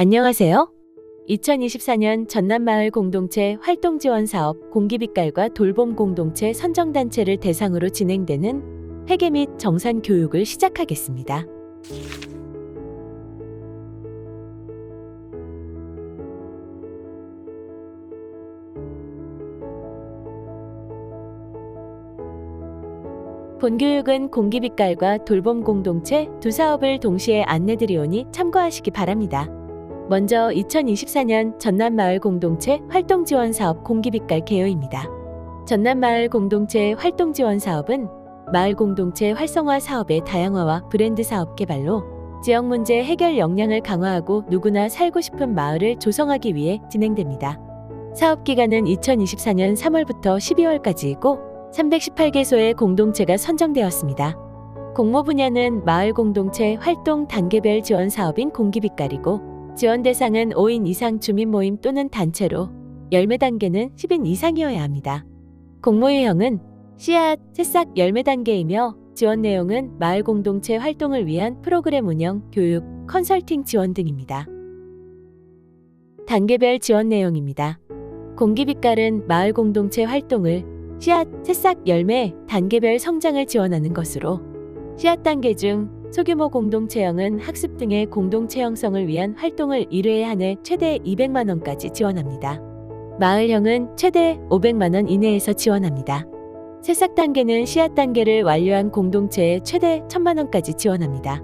안녕하세요. 2024년 전남마을 공동체 활동 지원 사업 공기빛깔과 돌봄 공동체 선정단체를 대상으로 진행되는 회계 및 정산 교육을 시작하겠습니다. 본교육은 공기빛깔과 돌봄 공동체 두 사업을 동시에 안내드리오니 참고하시기 바랍니다. 먼저 2024년 전남마을 공동체 활동 지원 사업 공기빛깔 개요입니다. 전남마을 공동체 활동 지원 사업은 마을 공동체 활성화 사업의 다양화와 브랜드 사업 개발로 지역 문제 해결 역량을 강화하고 누구나 살고 싶은 마을을 조성하기 위해 진행됩니다. 사업 기간은 2024년 3월부터 12월까지이고 318개소의 공동체가 선정되었습니다. 공모 분야는 마을 공동체 활동 단계별 지원 사업인 공기빛깔이고 지원 대상은 5인 이상 주민 모임 또는 단체로 열매 단계는 10인 이상이어야 합니다. 공모 유형은 씨앗, 새싹 열매 단계이며 지원 내용은 마을 공동체 활동을 위한 프로그램 운영, 교육, 컨설팅 지원 등입니다. 단계별 지원 내용입니다. 공기빛깔은 마을 공동체 활동을 씨앗, 새싹, 열매, 단계별 성장을 지원하는 것으로 씨앗 단계 중 소규모 공동체형은 학습 등의 공동체 형성을 위한 활동을 1회에 한해 최대 200만 원까지 지원합니다. 마을형은 최대 500만 원 이내에서 지원합니다. 새싹 단계는 씨앗 단계를 완료한 공동체에 최대 1000만 원까지 지원합니다.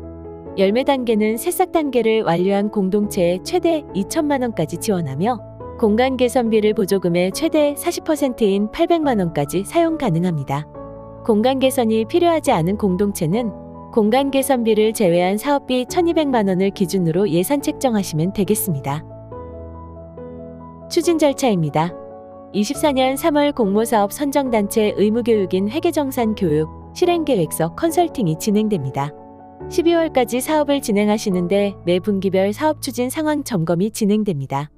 열매 단계는 새싹 단계를 완료한 공동체에 최대 2천만 원까지 지원하며 공간 개선비를 보조금의 최대 40%인 800만 원까지 사용 가능합니다. 공간 개선이 필요하지 않은 공동체는 공간 개선비를 제외한 사업비 1200만 원을 기준으로 예산 책정하시면 되겠습니다. 추진 절차입니다. 24년 3월 공모사업 선정단체 의무교육인 회계정산 교육, 실행계획서 컨설팅이 진행됩니다. 12월까지 사업을 진행하시는데 매 분기별 사업 추진 상황 점검이 진행됩니다.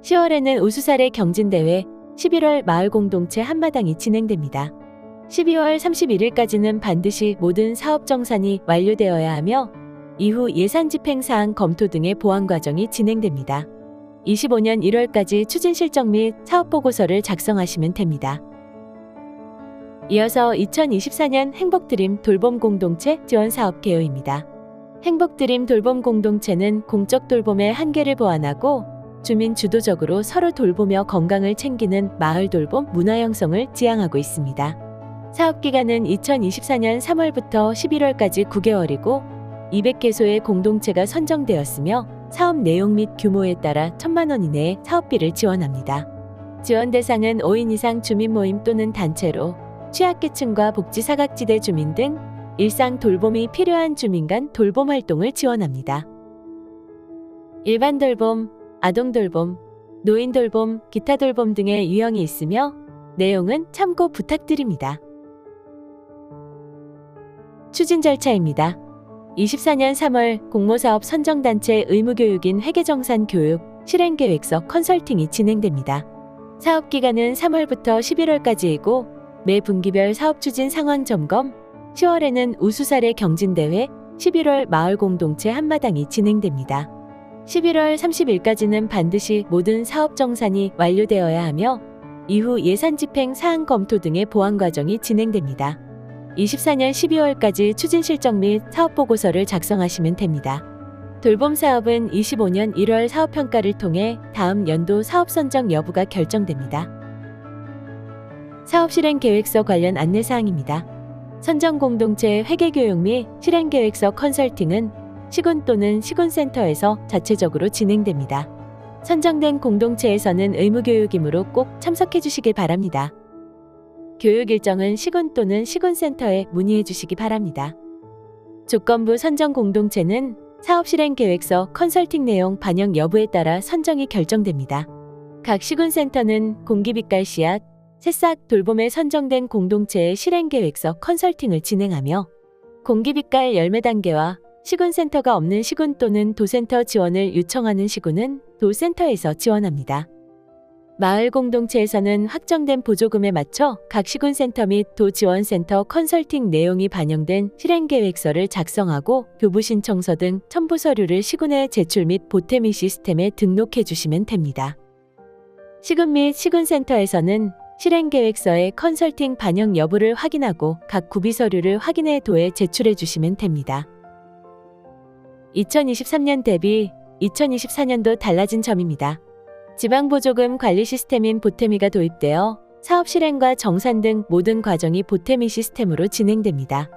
10월에는 우수사례 경진대회, 11월 마을 공동체 한마당이 진행됩니다. 12월 31일까지는 반드시 모든 사업 정산이 완료되어야 하며 이후 예산 집행 사항 검토 등의 보완 과정이 진행됩니다. 25년 1월까지 추진 실적 및 사업 보고서를 작성하시면 됩니다. 이어서 2024년 행복드림 돌봄 공동체 지원 사업 개요입니다. 행복드림 돌봄 공동체는 공적 돌봄의 한계를 보완하고 주민 주도적으로 서로 돌보며 건강을 챙기는 마을 돌봄 문화 형성을 지향하고 있습니다. 사업 기간은 2024년 3월부터 11월까지 9개월이고 200개소의 공동체가 선정되었으며 사업 내용 및 규모에 따라 1천만 원 이내의 사업비를 지원합니다. 지원 대상은 5인 이상 주민 모임 또는 단체로 취약계층과 복지 사각지대 주민 등 일상 돌봄이 필요한 주민 간 돌봄 활동을 지원합니다. 일반 돌봄, 아동 돌봄, 노인 돌봄, 기타 돌봄 등의 유형이 있으며 내용은 참고 부탁드립니다. 추진 절차입니다. 24년 3월 공모사업 선정단체 의무교육인 회계정산 교육, 실행계획서 컨설팅이 진행됩니다. 사업 기간은 3월부터 11월까지이고 매 분기별 사업 추진 상황 점검, 10월에는 우수사례 경진대회, 11월 마을 공동체 한마당이 진행됩니다. 11월 30일까지는 반드시 모든 사업 정산이 완료되어야 하며 이후 예산 집행 사항 검토 등의 보완 과정이 진행됩니다. 24년 12월까지 추진 실적 및 사업 보고서를 작성하시면 됩니다. 돌봄 사업은 25년 1월 사업 평가를 통해 다음 연도 사업 선정 여부가 결정됩니다. 사업 실행 계획서 관련 안내 사항입니다. 선정 공동체 회계 교육 및 실행 계획서 컨설팅은 시군 또는 시군센터에서 자체적으로 진행됩니다. 선정된 공동체에서는 의무 교육이므로 꼭 참석해 주시길 바랍니다. 교육 일정은 시군 또는 시군센터에 문의해 주시기 바랍니다. 조건부 선정 공동체는 사업 실행 계획서 컨설팅 내용 반영 여부에 따라 선정이 결정됩니다. 각 시군센터는 공기빛깔 씨앗, 새싹 돌봄에 선정된 공동체의 실행 계획서 컨설팅을 진행하며 공기빛깔 열매 단계와 시군센터가 없는 시군 또는 도센터 지원을 요청하는 시군은 도센터에서 지원합니다. 마을 공동체에서는 확정된 보조금에 맞춰 각 시군센터 및 도지원센터 컨설팅 내용이 반영된 실행계획서를 작성하고 교부 신청서 등 첨부 서류를 시군에 제출 및 보태미 시스템에 등록해 주시면 됩니다. 시군 및 시군센터에서는 실행계획서의 컨설팅 반영 여부를 확인하고 각 구비 서류를 확인해 도에 제출해 주시면 됩니다. 2023년 대비 2024년도 달라진 점입니다. 지방보조금 관리 시스템인 보태미가 도입되어 사업 실행과 정산 등 모든 과정이 보태미 시스템으로 진행됩니다.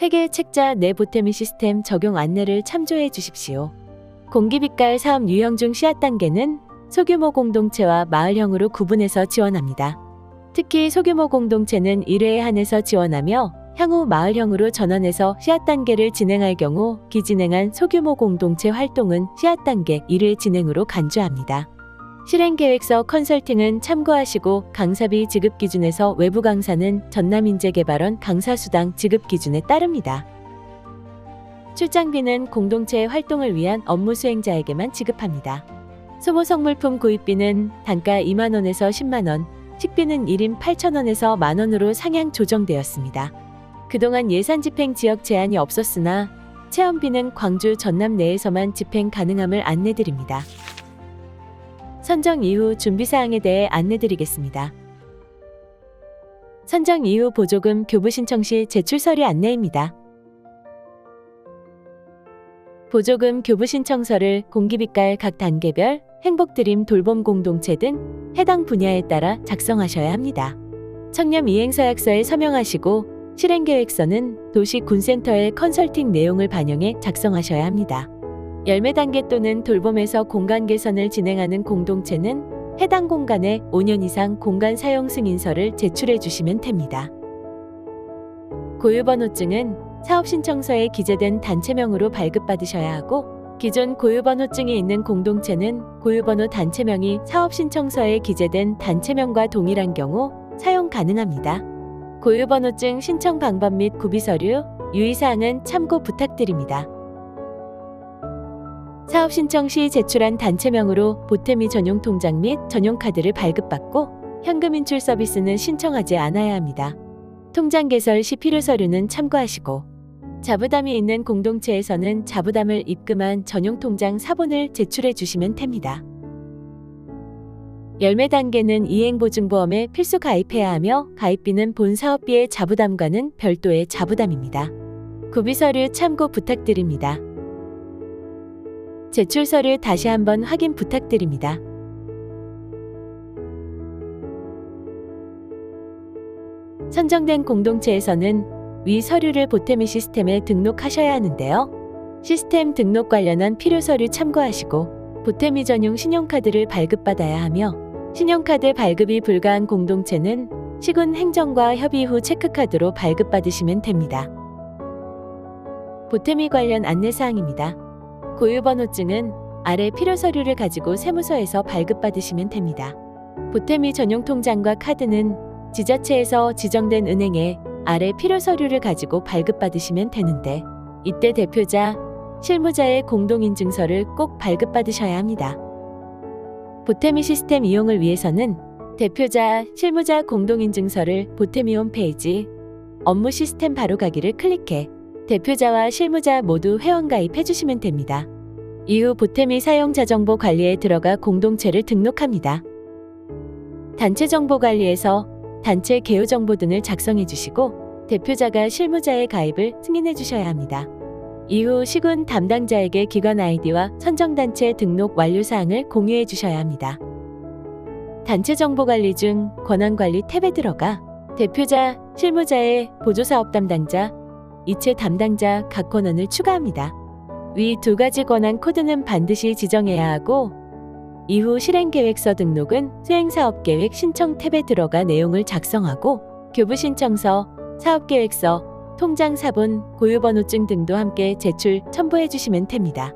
회계 책자 내 보태미 시스템 적용 안내를 참조해 주십시오. 공기빛깔 사업 유형 중 씨앗 단계는 소규모 공동체와 마을형으로 구분해서 지원합니다. 특히 소규모 공동체는 1회에 한해서 지원하며 향후 마을형으로 전환해서 씨앗 단계를 진행할 경우 기진행한 소규모 공동체 활동은 씨앗 단계 1회 진행으로 간주합니다. 실행계획서 컨설팅은 참고하시고 강사비 지급 기준에서 외부 강사는 전남인재개발원 강사수당 지급 기준에 따릅니다. 출장비는 공동체의 활동을 위한 업무 수행자에게만 지급합니다. 소모 성물품 구입비는 단가 2만원에서 10만원, 식비는 1인 8천원에서 만원으로 상향 조정되었습니다. 그동안 예산 집행 지역 제한이 없었으나 체험비는 광주 전남 내에서만 집행 가능함을 안내드립니다. 선정 이후 준비사항에 대해 안내드리겠습니다. 선정 이후 보조금 교부 신청 시 제출 서류 안내입니다. 보조금 교부 신청서를 공기빛깔 각 단계별, 행복드림 돌봄 공동체 등 해당 분야에 따라 작성하셔야 합니다. 청렴 이행서약서에 서명하시고 실행계획서는 도시 군센터의 컨설팅 내용을 반영해 작성하셔야 합니다. 열매 단계 또는 돌봄에서 공간 개선을 진행하는 공동체는 해당 공간에 5년 이상 공간 사용 승인서를 제출해 주시면 됩니다. 고유번호증은 사업 신청서에 기재된 단체명으로 발급받으셔야 하고 기존 고유번호증이 있는 공동체는 고유번호 단체명이 사업 신청서에 기재된 단체명과 동일한 경우 사용 가능합니다. 고유번호증 신청 방법 및 구비 서류, 유의사항은 참고 부탁드립니다. 사업 신청 시 제출한 단체명으로 보태미 전용 통장 및 전용 카드를 발급받고 현금 인출 서비스는 신청하지 않아야 합니다. 통장 개설 시 필요 서류는 참고하시고 자부담이 있는 공동체에서는 자부담을 입금한 전용 통장 사본을 제출해 주시면 됩니다. 열매 단계는 이행보증보험에 필수 가입해야 하며 가입비는 본 사업비의 자부담과는 별도의 자부담입니다. 구비서류 참고 부탁드립니다. 제출 서류 다시 한번 확인 부탁드립니다. 선정된 공동체에서는 위 서류를 보태미 시스템에 등록하셔야 하는데요. 시스템 등록 관련한 필요 서류 참고하시고 보태미 전용 신용카드를 발급받아야 하며 신용카드 발급이 불가한 공동체는 시군 행정과 협의 후 체크카드로 발급받으시면 됩니다. 보태미 관련 안내사항입니다. 고유번호증은 아래 필요 서류를 가지고 세무서에서 발급받으시면 됩니다. 보태미 전용 통장과 카드는 지자체에서 지정된 은행에 아래 필요 서류를 가지고 발급받으시면 되는데 이때 대표자, 실무자의 공동인증서를 꼭 발급받으셔야 합니다. 보태미 시스템 이용을 위해서는 대표자, 실무자 공동인증서를 보태미 홈페이지 업무 시스템 바로가기를 클릭해 대표자와 실무자 모두 회원가입해 주시면 됩니다. 이후 보태미 사용자 정보 관리에 들어가 공동체를 등록합니다. 단체 정보 관리에서 단체 개요 정보 등을 작성해 주시고 대표자가 실무자의 가입을 승인해 주셔야 합니다. 이후 시군 담당자에게 기관 아이디와 선정단체 등록 완료 사항을 공유해 주셔야 합니다. 단체 정보 관리 중 권한 관리 탭에 들어가 대표자, 실무자의 보조사업 담당자, 이체 담당자 각 권한을 추가합니다. 위 두 가지 권한 코드는 반드시 지정해야 하고 이후 실행계획서 등록은 수행사업계획 신청 탭에 들어가 내용을 작성하고 교부 신청서, 사업계획서, 통장 사본, 고유번호증 등도 함께 제출, 첨부해 주시면 됩니다.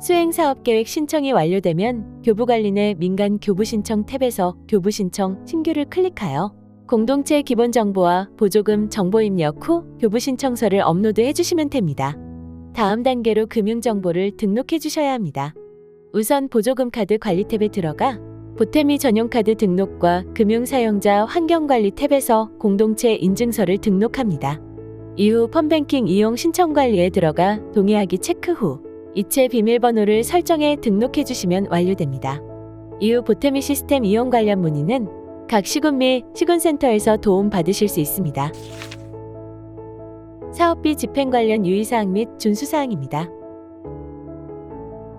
수행사업계획 신청이 완료되면 교부관리내 민간 교부신청 탭에서 교부신청 신규를 클릭하여 공동체 기본 정보와 보조금 정보 입력 후 교부 신청서를 업로드해 주시면 됩니다. 다음 단계로 금융 정보를 등록해 주셔야 합니다. 우선 보조금 카드 관리 탭에 들어가 보태미 전용 카드 등록과 금융 사용자 환경 관리 탭에서 공동체 인증서를 등록합니다. 이후 펀뱅킹 이용 신청 관리에 들어가 동의하기 체크 후 이체 비밀번호를 설정해 등록해 주시면 완료됩니다. 이후 보태미 시스템 이용 관련 문의는 각 시군 및 시군센터에서 도움 받으실 수 있습니다. 사업비 집행 관련 유의사항 및 준수사항입니다.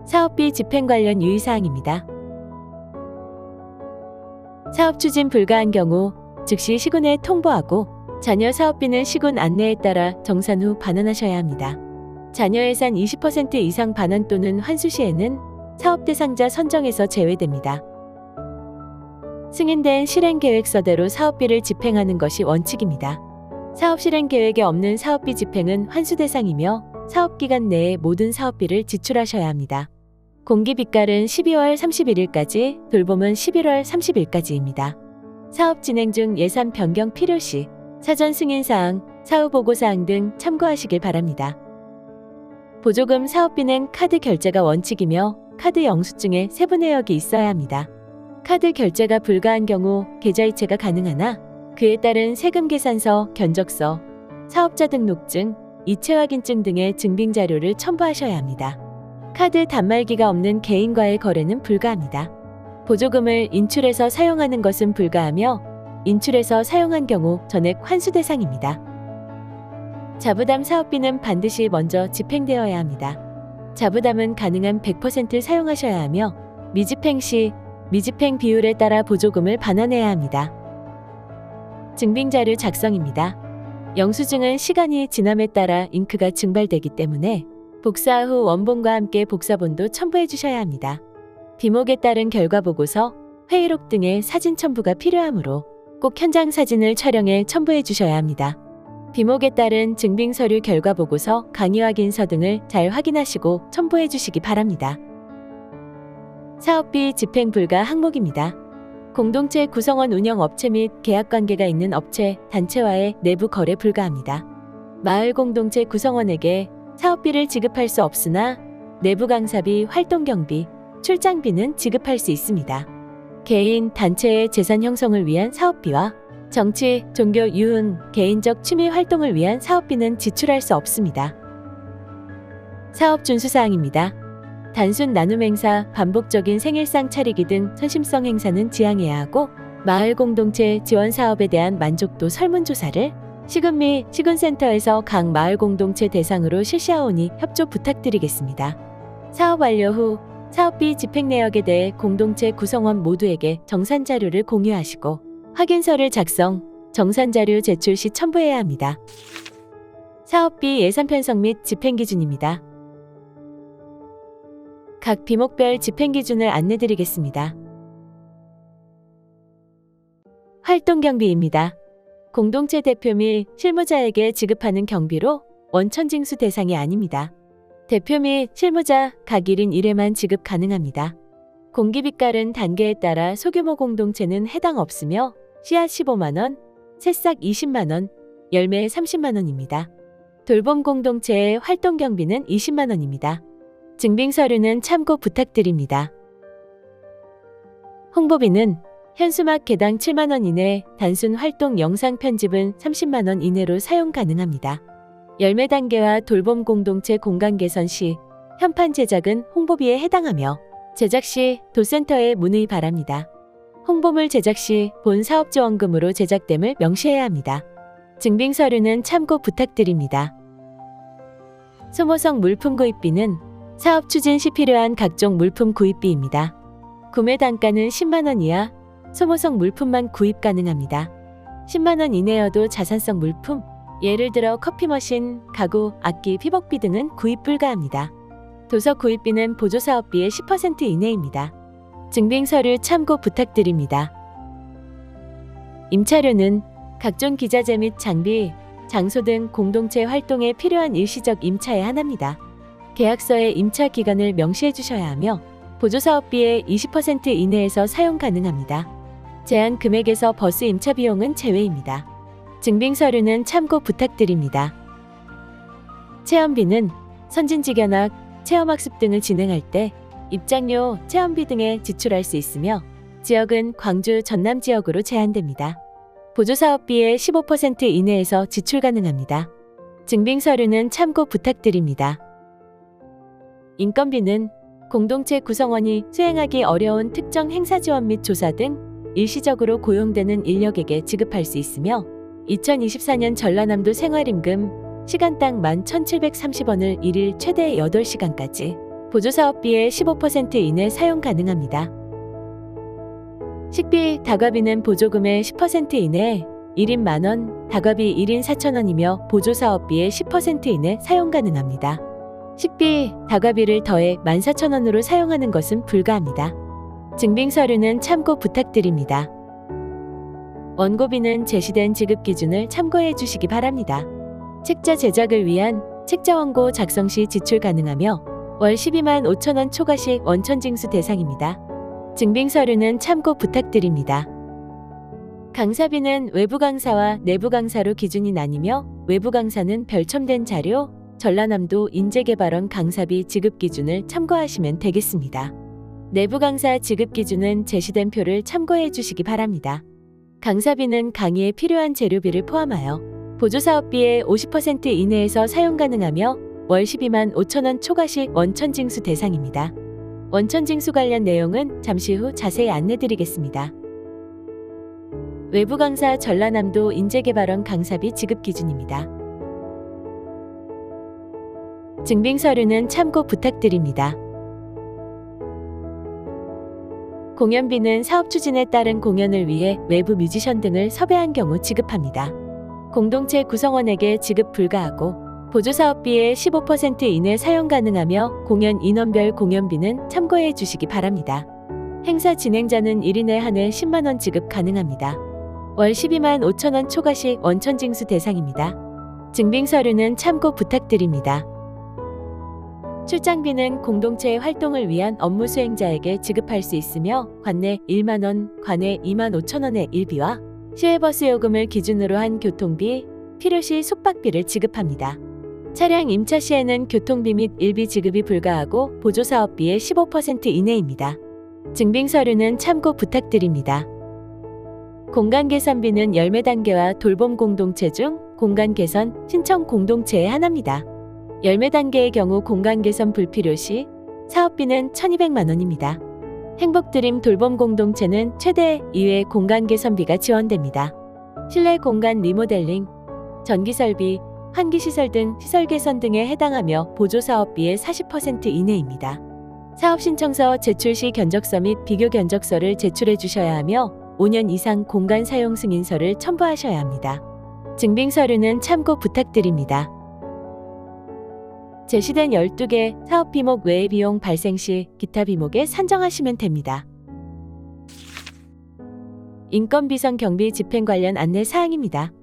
사업비 집행 관련 유의사항입니다. 사업 추진 불가한 경우 즉시 시군에 통보하고 자녀 사업비는 시군 안내에 따라 정산 후 반환하셔야 합니다. 자녀 예산 20% 이상 반환 또는 환수 시에는 사업 대상자 선정에서 제외됩니다. 승인된 실행 계획서대로 사업비를 집행하는 것이 원칙입니다. 사업 실행 계획에 없는 사업비 집행은 환수 대상이며 사업 기간 내에 모든 사업비를 지출하셔야 합니다. 공기빚갈은 12월 31일까지, 돌봄은 11월 30일까지입니다. 사업 진행 중 예산 변경 필요 시 사전 승인 사항, 사후 보고 사항 등 참고하시길 바랍니다. 보조금 사업비는 카드 결제가 원칙이며 카드 영수증에 세부 내역이 있어야 합니다. 카드 결제가 불가한 경우 계좌이체가 가능하나 그에 따른 세금 계산서, 견적서, 사업자 등록증, 이체 확인증 등의 증빙 자료를 첨부하셔야 합니다. 카드 단말기가 없는 개인과의 거래는 불가합니다. 보조금을 인출해서 사용하는 것은 불가하며 인출해서 사용한 경우 전액 환수 대상입니다. 자부담 사업비는 반드시 먼저 집행되어야 합니다. 자부담은 가능한 100% 사용하셔야 하며 미집행 시 미집행 비율에 따라 보조금을 반환해야 합니다. 증빙자료 작성입니다. 영수증은 시간이 지남에 따라 잉크가 증발되기 때문에 복사 후 원본과 함께 복사본도 첨부해 주셔야 합니다. 비목에 따른 결과 보고서, 회의록 등의 사진 첨부가 필요하므로 꼭 현장 사진을 촬영해 첨부해 주셔야 합니다. 비목에 따른 증빙 서류 결과 보고서, 강의 확인서 등을 잘 확인하시고 첨부해 주시기 바랍니다. 사업비 집행 불가 항목입니다. 공동체 구성원 운영 업체 및 계약 관계가 있는 업체, 단체와의 내부 거래 불가합니다. 마을 공동체 구성원에게 사업비를 지급할 수 없으나 내부 강사비, 활동 경비, 출장비는 지급할 수 있습니다. 개인, 단체의 재산 형성을 위한 사업비와 정치, 종교, 유흥, 개인적 취미 활동을 위한 사업비는 지출할 수 없습니다. 사업 준수사항입니다. 단순 나눔 행사, 반복적인 생일상 차리기 등 선심성 행사는 지양해야 하고 마을 공동체 지원 사업에 대한 만족도 설문조사를 시군 및 시군센터에서 각 마을 공동체 대상으로 실시하오니 협조 부탁드리겠습니다. 사업 완료 후 사업비 집행 내역에 대해 공동체 구성원 모두에게 정산 자료를 공유하시고 확인서를 작성, 정산 자료 제출 시 첨부해야 합니다. 사업비 예산 편성 및 집행 기준입니다. 각 비목별 집행 기준을 안내드리겠습니다. 활동 경비입니다. 공동체 대표 및 실무자에게 지급하는 경비로 원천 징수 대상이 아닙니다. 대표 및 실무자 각 1인 1회만 지급 가능합니다. 공기빚갈은 단계에 따라 소규모 공동체는 해당 없으며 씨앗 15만원, 새싹 20만원, 열매 30만원입니다. 돌봄 공동체의 활동 경비는 20만원입니다. 증빙 서류는 참고 부탁드립니다. 홍보비는 현수막 개당 7만원 이내, 단순 활동 영상 편집은 30만원 이내로 사용 가능합니다. 열매 단계와 돌봄 공동체 공간 개선 시 현판 제작은 홍보비에 해당하며 제작 시 도센터에 문의 바랍니다. 홍보물 제작 시 본 사업 지원금으로 제작됨을 명시해야 합니다. 증빙 서류는 참고 부탁드립니다. 소모성 물품 구입비는 사업 추진 시 필요한 각종 물품 구입비입니다. 구매 단가는 10만 원 이하, 소모성 물품만 구입 가능합니다. 10만 원 이내여도 자산성 물품, 예를 들어 커피 머신, 가구, 악기, 피복비 등은 구입 불가합니다. 도서 구입비는 보조 사업비의 10% 이내입니다. 증빙 서류 참고 부탁드립니다. 임차료는 각종 기자재 및 장비, 장소 등 공동체 활동에 필요한 일시적 임차에 한합니다. 계약서에 임차 기간을 명시해 주셔야 하며 보조 사업비의 20% 이내에서 사용 가능합니다. 제한 금액에서 버스 임차 비용은 제외입니다. 증빙 서류는 참고 부탁드립니다. 체험비는 선진지견학, 체험학습 등을 진행할 때 입장료, 체험비 등에 지출할 수 있으며 지역은 광주, 전남 지역으로 제한됩니다. 보조사업비의 15% 이내에서 지출 가능합니다. 증빙 서류는 참고 부탁드립니다. 인건비는 공동체 구성원이 수행하기 어려운 특정 행사 지원 및 조사 등 일시적으로 고용되는 인력에게 지급할 수 있으며 2024년 전라남도 생활임금 시간당 11,730원을 일일 최대 8시간까지 보조사업비의 15% 이내 사용 가능합니다. 식비, 다과비는 보조금의 10% 이내 1인 만원, 다과비 1인 4천원이며 보조사업비의 10% 이내 사용 가능합니다. 식비, 다과비를 더해 14,000원으로 사용하는 것은 불가합니다. 증빙 서류는 참고 부탁드립니다. 원고비는 제시된 지급 기준을 참고해 주시기 바랍니다. 책자 제작을 위한 책자 원고 작성 시 지출 가능하며 월 12만 5천원 초과 시 원천 징수 대상입니다. 증빙 서류는 참고 부탁드립니다. 강사비는 외부 강사와 내부 강사로 기준이 나뉘며 외부 강사는 별첨된 자료, 전라남도 인재개발원 강사비 지급 기준을 참고하시면 되겠습니다. 내부 강사 지급 기준은 제시된 표를 참고해 주시기 바랍니다. 강사비는 강의에 필요한 재료비를 포함하여 보조사업비의 50% 이내에서 사용 가능하며 월 12만 5천원 초과 시 원천 징수 대상입니다. 원천 징수 관련 내용은 잠시 후 자세히 안내드리겠습니다. 외부 강사 전라남도 인재개발원 강사비 지급 기준입니다. 증빙 서류는 참고 부탁드립니다. 공연비는 사업 추진에 따른 공연을 위해 외부 뮤지션 등을 섭외한 경우 지급합니다. 공동체 구성원에게 지급 불가하고 보조 사업비의 15% 이내 사용 가능하며 공연 인원별 공연비는 참고해 주시기 바랍니다. 행사 진행자는 1인에 한해 10만 원 지급 가능합니다. 월 12만 5천 원 초과 시 원천 징수 대상입니다. 증빙 서류는 참고 부탁드립니다. 출장비는 공동체의 활동을 위한 업무 수행자에게 지급할 수 있으며 관내 1만 원, 관외 2만 5천 원의 일비와 시외버스 요금을 기준으로 한 교통비, 필요시 숙박비를 지급합니다. 차량 임차 시에는 교통비 및 일비 지급이 불가하고 보조사업비의 15% 이내입니다. 증빙 서류는 참고 부탁드립니다. 공간 개선비는 열매 단계와 돌봄 공동체 중 공간 개선 신청 공동체의 하나입니다. 열매 단계의 경우 공간 개선 불필요 시 사업비는 1,200만 원입니다. 행복드림 돌봄 공동체는 최대 2회 공간 개선비가 지원됩니다. 실내 공간 리모델링, 전기 설비, 환기 시설 등 시설 개선 등에 해당하며 보조 사업비의 40% 이내입니다. 사업 신청서 제출 시 견적서 및 비교 견적서를 제출해 주셔야 하며 5년 이상 공간 사용 승인서를 첨부하셔야 합니다. 증빙 서류는 참고 부탁드립니다. 제시된 12개 사업 비목 외의 비용 발생 시 기타 비목에 산정하시면 됩니다. 인건비선 경비 집행 관련 안내 사항입니다.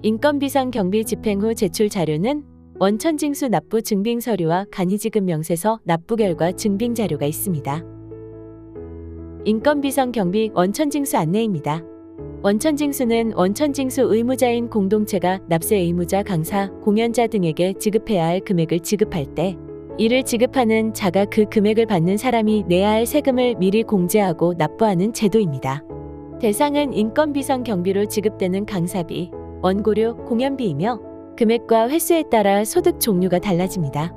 인건비선 경비 집행 후 제출 자료는 원천징수 납부 증빙 서류와 간이지급 명세서 납부 결과 증빙 자료가 있습니다. 인건비선 경비 원천징수 안내입니다. 원천징수는 원천징수 의무자인 공동체가 납세 의무자 강사, 공연자 등에게 지급해야 할 금액을 지급할 때 이를 지급하는 자가 그 금액을 받는 사람이 내야 할 세금을 미리 공제하고 납부하는 제도입니다. 대상은 인건비선 경비로 지급되는 강사비, 원고료, 공연비이며 금액과 횟수에 따라 소득 종류가 달라집니다.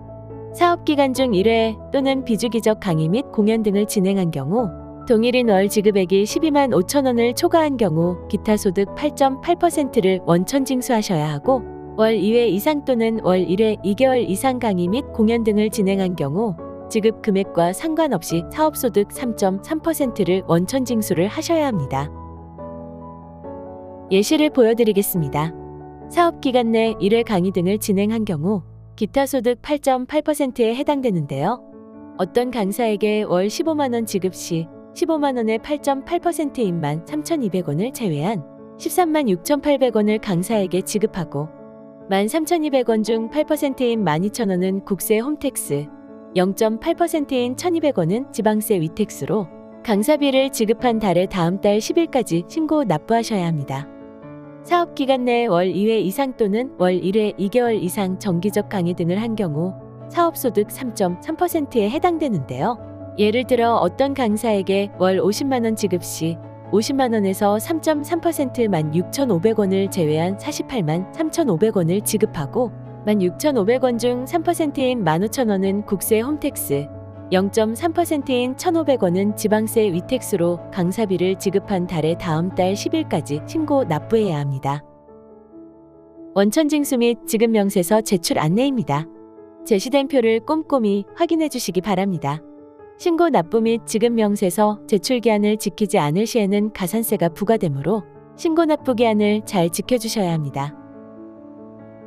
사업 기간 중 1회 또는 비주기적 강의 및 공연 등을 진행한 경우 동일인 월 지급액이 12만 5천 원을 초과한 경우 기타 소득 8.8%를 원천 징수하셔야 하고 월 2회 이상 또는 월 1회 2개월 이상 강의 및 공연 등을 진행한 경우 지급 금액과 상관없이 사업소득 3.3%를 원천 징수를 하셔야 합니다. 예시를 보여드리겠습니다. 사업 기간 내 1회 강의 등을 진행한 경우 기타 소득 8.8%에 해당되는데요. 어떤 강사에게 월 15만 원 지급 시 15만 원의 8.8%인 13,200원을 제외한 13만 6,800원을 강사에게 지급하고 13,200원 중 8%인 12,000원은 국세 홈택스, 0.8%인 1,200원은 지방세 위택스로 강사비를 지급한 달의 다음 달 10일까지 신고 납부하셔야 합니다. 사업 기간 내 월 2회 이상 또는 월 1회 2개월 이상 정기적 강의 등을 한 경우 사업소득 3.3%에 해당되는데요. 예를 들어 어떤 강사에게 월 50만 원 지급 시 50만 원에서 3.3%만 6,500원을 제외한 48만 3,500원을 지급하고 16,500원 중 3%인 15,000원은 국세 홈택스, 0.3%인 1,500원은 지방세 위택스로 강사비를 지급한 달의 다음 달 10일까지 신고 납부해야 합니다. 원천징수 및 지급 명세서 제출 안내입니다. 제시된 표를 꼼꼼히 확인해 주시기 바랍니다. 신고 납부 및 지급 명세서 제출 기한을 지키지 않을 시에는 가산세가 부과되므로 신고 납부 기한을 잘 지켜주셔야 합니다.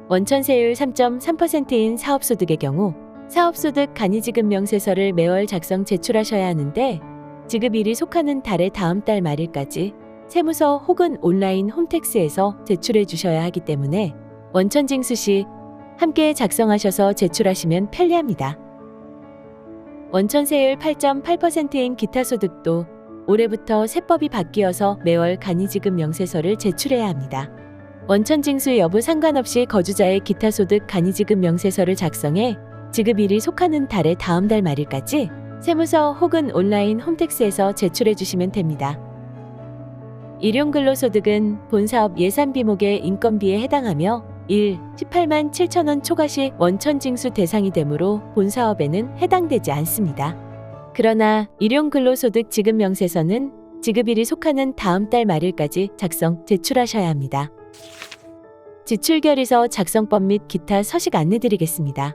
원천세율 3.3%인 사업소득의 경우 사업소득 간이지급 명세서를 매월 작성 제출하셔야 하는데 지급일이 속하는 달의 다음 달 말일까지 세무서 혹은 온라인 홈택스에서 제출해 주셔야 하기 때문에 원천징수 시 함께 작성하셔서 제출하시면 편리합니다. 원천세율 8.8%인 기타 소득도 올해부터 세법이 바뀌어서 매월 간이지급 명세서를 제출해야 합니다. 원천징수 여부 상관없이 거주자의 기타 소득 간이지급 명세서를 작성해 지급일이 속하는 달의 다음 달 말일까지 세무서 혹은 온라인 홈택스에서 제출해 주시면 됩니다. 일용근로소득은 본사업 예산비목의 인건비에 해당하며 1. 18만 7천 원 초과 시 원천징수 대상이 되므로 본 사업에는 해당되지 않습니다. 그러나 일용근로소득 지급 명세서는 지급일이 속하는 다음 달 말일까지 작성 제출하셔야 합니다. 지출결의서 작성법 및 기타 서식 안내드리겠습니다.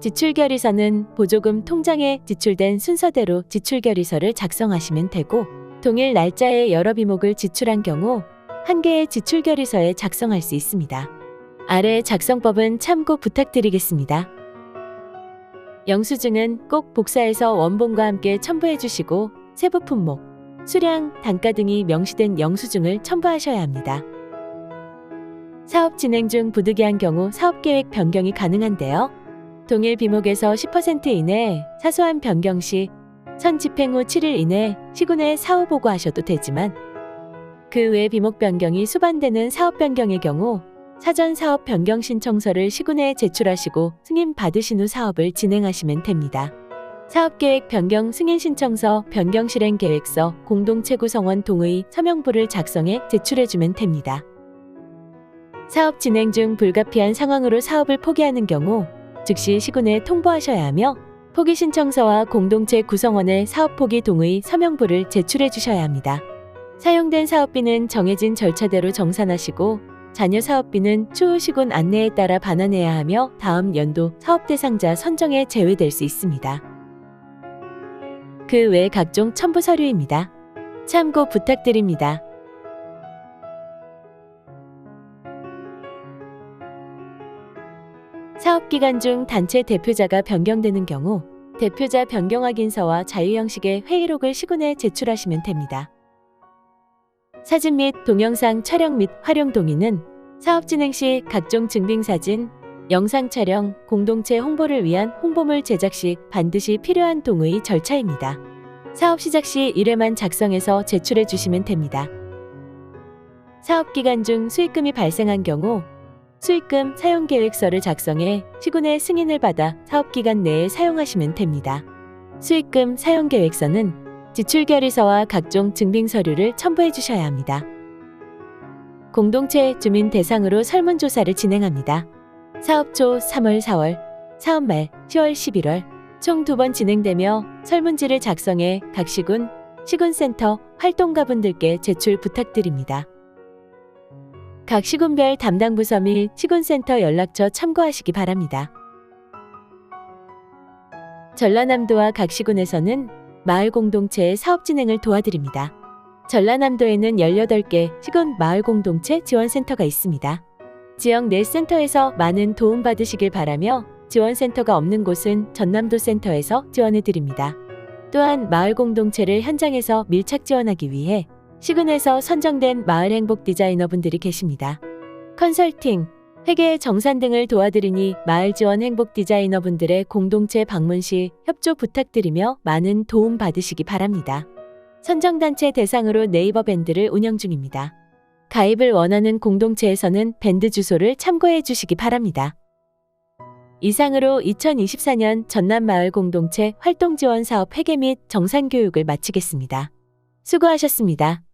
지출결의서는 보조금 통장에 지출된 순서대로 지출결의서를 작성하시면 되고 동일 날짜에 여러 비목을 지출한 경우 한 개의 지출 결의서에 작성할 수 있습니다. 아래 작성법은 참고 부탁드리겠습니다. 영수증은 꼭 복사해서 원본과 함께 첨부해 주시고 세부 품목, 수량, 단가 등이 명시된 영수증을 첨부하셔야 합니다. 사업 진행 중 부득이한 경우 사업 계획 변경이 가능한데요. 동일 비목에서 10% 이내 사소한 변경 시 선 집행 후 7일 이내 시군에 사후 보고하셔도 되지만 그 외 비목 변경이 수반되는 사업 변경의 경우 사전 사업 변경 신청서를 시군에 제출하시고 승인 받으신 후 사업을 진행하시면 됩니다. 사업계획 변경 승인 신청서, 변경 실행 계획서, 공동체 구성원 동의 서명부를 작성해 제출해주면 됩니다. 사업 진행 중 불가피한 상황으로 사업을 포기하는 경우 즉시 시군에 통보하셔야 하며 포기 신청서와 공동체 구성원의 사업 포기 동의 서명부를 제출해 주셔야 합니다. 사용된 사업비는 정해진 절차대로 정산하시고 자녀 사업비는 추후 시군 안내에 따라 반환해야 하며 다음 연도 사업 대상자 선정에 제외될 수 있습니다. 그 외 각종 첨부 서류입니다. 참고 부탁드립니다. 사업 기간 중 단체 대표자가 변경되는 경우 대표자 변경 확인서와 자유 형식의 회의록을 시군에 제출하시면 됩니다. 사진 및 동영상 촬영 및 활용 동의는 사업 진행 시 각종 증빙 사진, 영상 촬영, 공동체 홍보를 위한 홍보물 제작 시 반드시 필요한 동의 절차입니다. 사업 시작 시 1회만 작성해서 제출해 주시면 됩니다. 사업 기간 중 수익금이 발생한 경우 수익금 사용 계획서를 작성해 시군의 승인을 받아 사업 기간 내에 사용하시면 됩니다. 수익금 사용 계획서는 지출 결의서와 각종 증빙 서류를 첨부해 주셔야 합니다. 공동체 주민 대상으로 설문조사를 진행합니다. 사업 초 3월, 4월, 사업 말 10월, 11월 총 두 번 진행되며 설문지를 작성해 각 시군, 시군센터 활동가분들께 제출 부탁드립니다. 각 시군별 담당 부서 및 시군센터 연락처 참고하시기 바랍니다. 전라남도와 각 시군에서는 마을 공동체의 사업 진행을 도와드립니다. 전라남도에는 18개 시군 마을 공동체 지원센터가 있습니다. 지역 내 센터에서 많은 도움 받으시길 바라며 지원센터가 없는 곳은 전남도 센터에서 지원해 드립니다. 또한 마을 공동체를 현장에서 밀착 지원하기 위해 시군에서 선정된 마을 행복 디자이너분들이 계십니다. 컨설팅, 회계 정산 등을 도와드리니 마을 지원 행복 디자이너분들의 공동체 방문 시 협조 부탁드리며 많은 도움 받으시기 바랍니다. 선정단체 대상으로 네이버 밴드를 운영 중입니다. 가입을 원하는 공동체에서는 밴드 주소를 참고해 주시기 바랍니다. 이상으로 2024년 전남마을 공동체 활동지원 사업 회계 및 정산교육을 마치겠습니다. 수고하셨습니다.